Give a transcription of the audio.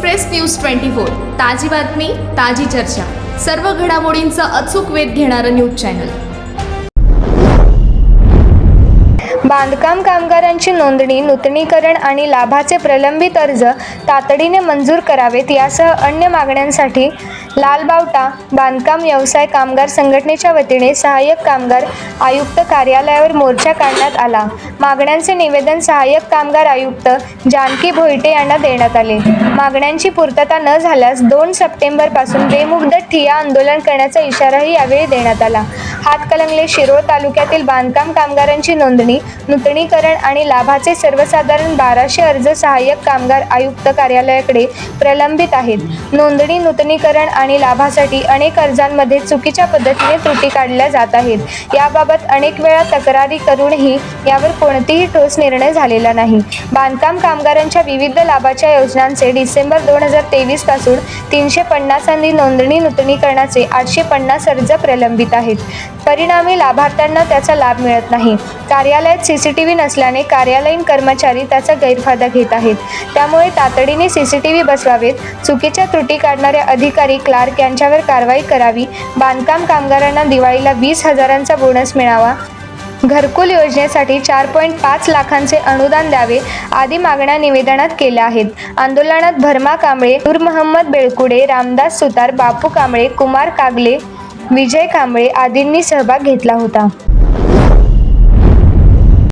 Express news twenty four. ताजी बातमी ताजी चर्चा. सर्व घडामोडींचा अचूक वेध घेणारं न्यूज चॅनल. बांधकाम कामगारांची नोंदणी नूतनीकरण आणि लाभाचे प्रलंबित अर्ज तातडीने मंजूर करावेत यासह अन्य मागण्यांसाठी लालबावटा बांधकाम व्यवसाय कामगार संघटनेच्या वतीने सहाय्यक कामगार आयुक्त कार्यालयावर मोर्चा काढण्यात आला. मागण्यांचे निवेदन सहाय्यक कामगार आयुक्त जानकी भोईटे यांना देण्यात आले. मागण्यांची पूर्तता न झाल्यास दोन सप्टेंबरपासून बेमुदत ठिय्या आंदोलन करण्याचा इशाराही यावेळी देण्यात आला. हातकलंगले शिरोळ तालुक्यातील बांधकाम कामगारांची नोंदणी नूतनीकरण आणि लाभाचे सर्वसाधारण बाराशे अर्ज सहाय्यक कामगार आयुक्त कार्यालयाकडे प्रलंबित आहेत. नोंदणी नूतनीकरण आणि लाभासाठी अनेक अर्जांमध्ये चुकीच्या पद्धतीने त्रुटी काढल्या जात आहेत. याबाबत अनेक वेळा तक्रारी करूनही यावर कोणतीही ठोस निर्णय झालेला नाही. बांधकाम कामगारांच्या विविध लाभाच्या योजनांचे डिसेंबर दोन हजार तेवीसपासून तीनशे पन्नासांनी नोंदणी नूतनीकरणाचे आठशे पन्नास अर्ज प्रलंबित आहेत. परिणामी लाभार्थ्यांना त्याचा लाभ मिळत नाही. कार्यालयात सी सी टी व्ही नसल्याने कार्यालयीन कर्मचारी त्याचा गैरफायदा घेत आहेत. त्यामुळे तातडीने सी सी टी व्ही बसवावेत. चुकीच्या त्रुटी काढणाऱ्या अधिकारी क्लार्क यांच्यावर कारवाई करावी. बांधकाम कामगारांना दिवाळीला वीस हजारांचा बोनस मिळावा. घरकुल योजनेसाठी चार पॉईंट पाच लाखांचे अनुदान द्यावे आदी मागण्या निवेदनात केल्या आहेत. आंदोलनात भरमा कांबळे नूर मोहम्मद बेळकुडे रामदास सुतार बापू कांबळे कुमार कागले विजय कांबळे आदींनी सहभाग घेतला होता.